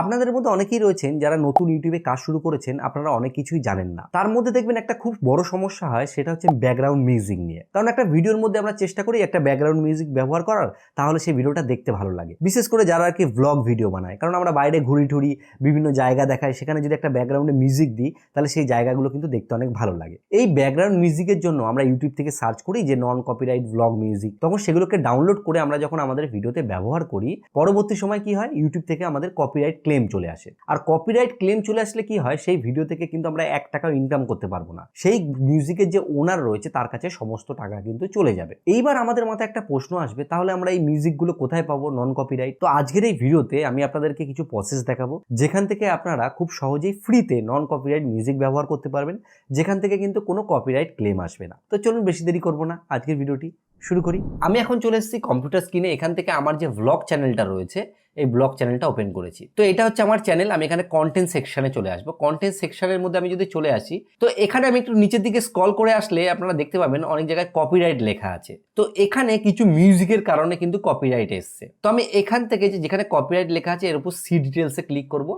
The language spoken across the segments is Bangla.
আপনাদের মধ্যে অনেকেই রয়েছেন যারা নতুন ইউটিউবে কাজ শুরু করেছেন, আপনারা অনেক কিছুই জানেন না। তার মধ্যে দেখবেন একটা খুব বড় সমস্যা হয়, সেটা হচ্ছে ব্যাকগ্রাউন্ড মিউজিক নিয়ে। কারণ একটা ভিডিওর মধ্যে আমরা চেষ্টা করি একটা ব্যাকগ্রাউন্ড মিউজিক ব্যবহার করার, তাহলে সেই ভিডিওটা দেখতে ভালো লাগে। বিশেষ করে যারা আর কি ভ্লগ ভিডিও বানায়, কারণ আমরা বাইরে ঘুরি টুরি বিভিন্ন জায়গা দেখাই, সেখানে যদি একটা ব্যাকগ্রাউন্ডে মিউজিক দিই, তাহলে সেই জায়গাগুলো কিন্তু দেখতে অনেক ভালো লাগে। এই ব্যাকগ্রাউন্ড মিউজিকের জন্য আমরা ইউটিউব থেকে সার্চ করি যে নন কপিরাইট ভ্লগ মিউজিক তখন সেগুলোকে ডাউনলোড করে আমরা যখন আমাদের ভিডিওতে ব্যবহার করি, পরবর্তী সময় কি হয়? ইউটিউব থেকে আমাদের কপিরাইট ক্লেম চলে আসে। আর কপিরাইট ক্লেম চলে আসলে কি হয়, সেই ভিডিও থেকে কিন্তু আমরা এক টাকাও ইনকাম করতে পারব না। সেই মিউজিকের যে ওনার রয়েছে, তার কাছে সমস্ত টাকা কিন্তু চলে যাবে। এইবার আমাদের মাথায় একটা প্রশ্ন আসবে, তাহলে আমরা এই মিউজিকগুলো কোথায় পাবো নন কপিরাইট তো আজকের এই ভিডিওতে আমি আপনাদেরকে কিছু প্রসেস দেখাবো, যেখান থেকে আপনারা খুব সহজেই ফ্রিতে নন কপিরাইট মিউজিক ব্যবহার করতে পারবেন, যেখান থেকে কিন্তু কোনো কপিরাইট ক্লেম আসবে না। তো চলুন বেশি দেরি করব না, আজকের ভিডিওটি শুরু করি। আমি এখন চলে এসেছি কম্পিউটার স্ক্রিনে এখান থেকে আমার যে ভ্লগ চ্যানেলটা রয়েছে এই ব্লগ চ্যানেলটা ওপেন করেছি। তো এটা হচ্ছে আমার চ্যানেল, আমি এখানে কন্টেন্ট সেকশনে চলে আসব। কন্টেন্ট সেকশনের মধ্যে আমি যদি চলে আসি, তো এখানে আমি একটু নিচের দিকে স্ক্রল করে আসলে আপনারা দেখতে পাবেন অনেক জায়গায় কপিরাইট লেখা আছে। তো এখানে কিছু মিউজিকের কারণে কিন্তু কপিরাইট এসছে। তো আমি এখান থেকে যেখানে কপিরাইট লেখা আছে, এর উপর সি ডিটেলসে ক্লিক করব।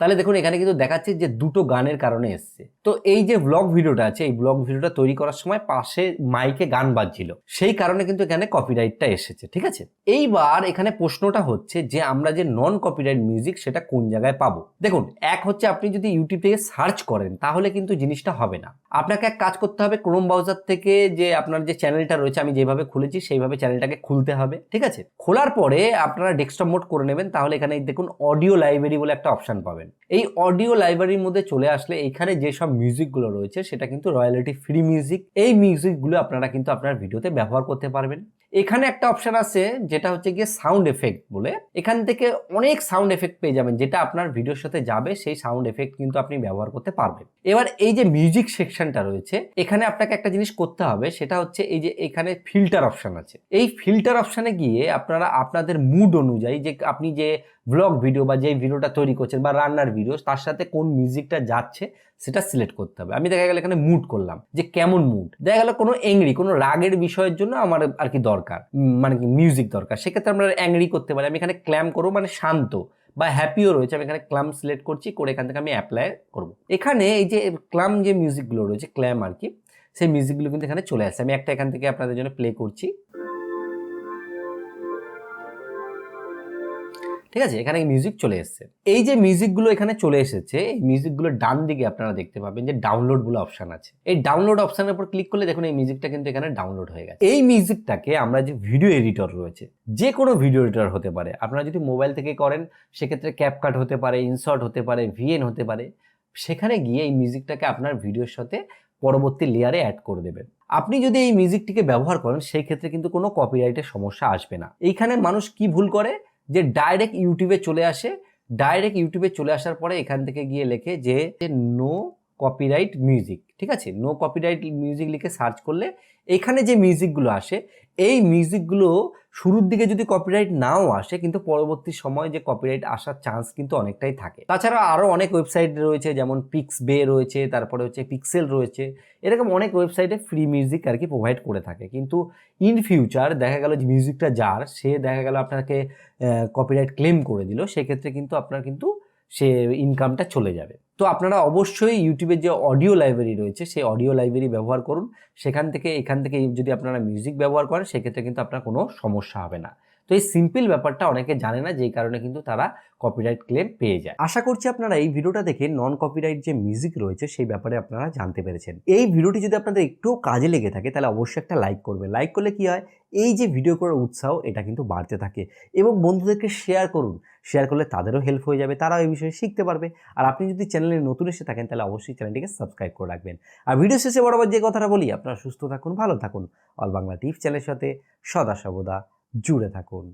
তাহলে দেখুন, এখানে কিন্তু দেখাচ্ছে যে দুটো গানের কারণে এসছে। তো এই যে ব্লগ ভিডিওটা আছে, এই ব্লগ ভিডিওটা তৈরি করার সময় পাশে মাইকে গান বাজছিল। সেই কারণে কিন্তু এখানে কপিরাইটটা এসেছে, ঠিক আছে? এইবার এখানে প্রশ্নটা হচ্ছে যে আমরা যে নন কপিরাইট মিউজিক সেটা কোন জায়গায় পাবো? দেখুন, এক হচ্ছে আপনি যদি ইউটিউব থেকে সার্চ করেন, তাহলে কিন্তু জিনিসটা হবে না। আপনাকে এক কাজ করতে হবে ক্রোম ব্রাউজার থেকে যে আপনার যে চ্যানেলটা রয়েছে, আমি যেভাবে খুলেছি সেইভাবে চ্যানেলটাকে খুলতে হবে, ঠিক আছে? খোলার পরে আপনারা ডেস্কটপ মোড করে নেবেন, তাহলে এখানে দেখুন অডিও লাইব্রেরি বলে একটা অপশন পাবেন। এই অডিও লাইব্রেরির মধ্যে চলে আসলে এখানে যেসব মিউজিকগুলো রয়েছে, সেটা কিন্তু রয়্যালিটি ফ্রি মিউজিক এই মিউজিকগুলো আপনারা কিন্তু আপনার ভিডিওতে ব্যবহার করতে পারবেন। এখানে একটা অপশন আছে, যেটা হচ্ছে গিয়ে সাউন্ড এফেক্ট বলে। এখান থেকে অনেক সাউন্ড এফেক্ট পেয়ে যাবেন, যেটা আপনার ভিডিওর সাথে যাবে, সেই সাউন্ড এফেক্ট কিন্তু আপনি ব্যবহার করতে পারবেন। এবার এই যে মিউজিক সেকশনটা রয়েছে, এখানে আপনাকে একটা জিনিস করতে হবে, সেটা হচ্ছে এই যে এখানে ফিল্টার অপশন আছে। এই ফিল্টার অপশনে গিয়ে আপনারা আপনাদের মুড অনুযায়ী যে আপনি যে ব্লগ ভিডিও বা যে ভিডিওটা তৈরি করছেন বা রান্নার ভিডিও তার সাথে কোন মিউজিকটা যাচ্ছে, সেটা সিলেক্ট করতে হবে। আমি দেখা গেল এখানে মুড করলাম, যে কেমন মুড দেখা গেল কোনো অ্যাংরি কোনো রাগের বিষয়ের জন্য আমার আর কি দরকার উম, মানে কি মিউজিক দরকার। সেক্ষেত্রে আমরা অ্যাংরি করতে পারি আমি এখানে ক্ল্যাম করব মানে শান্ত বা হ্যাপিও রয়েছে আমি এখানে ক্লাম সিলেক্ট করছি করে এখান থেকে আমি অ্যাপ্লাই করব। এখানে এই যে ক্লাম যে মিউজিকগুলো রয়েছে ক্ল্যাম আর কি সেই মিউজিকগুলো কিন্তু এখানে চলে আসছে। আমি একটা এখান থেকে আপনাদের জন্য প্লে করছি। ঠিক আছে? এখানে মিউজিক চলে এসেছে। এই যে মিউজিকগুলো এখানে চলে এসেছে, এই মিউজিকগুলো ডান দিকে আপনারা দেখতে পাবেন যে ডাউনলোড অপশন আছে। এই ডাউনলোড অপশনের উপর ক্লিক করলে দেখুন এই মিউজিকটা কিন্তু এখানে ডাউনলোড হয়ে গেছে। এই মিউজিকটাকে আমরা যে ভিডিও এডিটর রয়েছে, যে কোনো ভিডিও এডিটর হতে পারে। আপনারা যদি মোবাইল থেকে করেন, সেক্ষেত্রে ক্যাপকাট হতে পারে ইনসার্ট হতে পারে ভিএন হতে পারে। সেখানে গিয়ে এই মিউজিকটাকে আপনার ভিডিওর সাথে পরবর্তী লেয়ারে অ্যাড করে দেবেন। আপনি যদি এই মিউজিকটিকে ব্যবহার করেন, সেই ক্ষেত্রে কিন্তু কোনো কপিরাইটের সমস্যা আসবে না। এইখানে মানুষ কি ভুল করে? যে ডাইরেক্ট ইউটিউবে চলে আসে ডাইরেক্ট ইউটিউবে চলে আসার পরে এখান থেকে গিয়ে লেখে যে নো কপিরাইট মিউজিক ঠিক আছে? নো কপিরাইট মিউজিক লিখে সার্চ করলে এখানে যে মিউজিকগুলো আসে, এই মিউজিকগুলো শুরুর দিকে যদি কপিরাইট নাও আসে, কিন্তু পরবর্তী সময় যে কপিরাইট আসার চান্স কিন্তু অনেকটাই থাকে। তাছাড়া আরও অনেক ওয়েবসাইট রয়েছে, যেমন পিক্স বে রয়েছে, তারপরে হচ্ছে পিক্সেল রয়েছে, এরকম অনেক ওয়েবসাইটে ফ্রি মিউজিক আর কি প্রোভাইড করে থাকে। কিন্তু ইন ফিউচার দেখা গেল যে মিউজিকটা যার, সে দেখা গেল আপনাকে কপিরাইট ক্লেম করে দিল, সেক্ষেত্রে কিন্তু আপনার কিন্তু সে ইনকামটা চলে যাবে। তো আপনারা অবশ্যই ইউটিউবের যে অডিও লাইব্রেরি রয়েছে, সেই অডিও লাইব্রেরি ব্যবহার করুন। সেখান থেকে, এখান থেকে যদি আপনারা মিউজিক ব্যবহার করেন, সেক্ষেত্রে কিন্তু আপনার কোনো সমস্যা হবে না। তো এই সিম্পল ব্যাপারটা অনেকে জানে না, যেই কারণে কিন্তু তারা কপিরাইট ক্লেম পেয়ে যায়। আশা করছি আপনারা এই ভিডিওটা দেখে নন কপিরাইট যে মিউজিক রয়েছে, সেই ব্যাপারে আপনারা জানতে পেরেছেন। এই ভিডিওটি যদি আপনাদের একটু কাজে লেগে থাকে, তাহলে অবশ্যই একটা লাইক করবে। লাইক করলে কি হয়? এই যে ভিডিও করার উৎসাহ, এটা কিন্তু বাড়তে থাকে। এবং বন্ধুদেরকে শেয়ার করুন। শেয়ার করলে তাদেরও হেল্প হয়ে যাবে, তারাও এই বিষয়ে শিখতে পারবে। আর আপনি যদি চ্যানেলে নতুন এসে থাকেন, তাহলে অবশ্যই চ্যানেলটিকে সাবস্ক্রাইব করে রাখবেন। আর ভিডিও শেষে বরাবর যে কথাটা বলি, আপনারা সুস্থ থাকুন, ভালো থাকুন। অল বাংলা টিভি চ্যানেলের সাথে সদা সর্বদা জুড়ে থাকুন।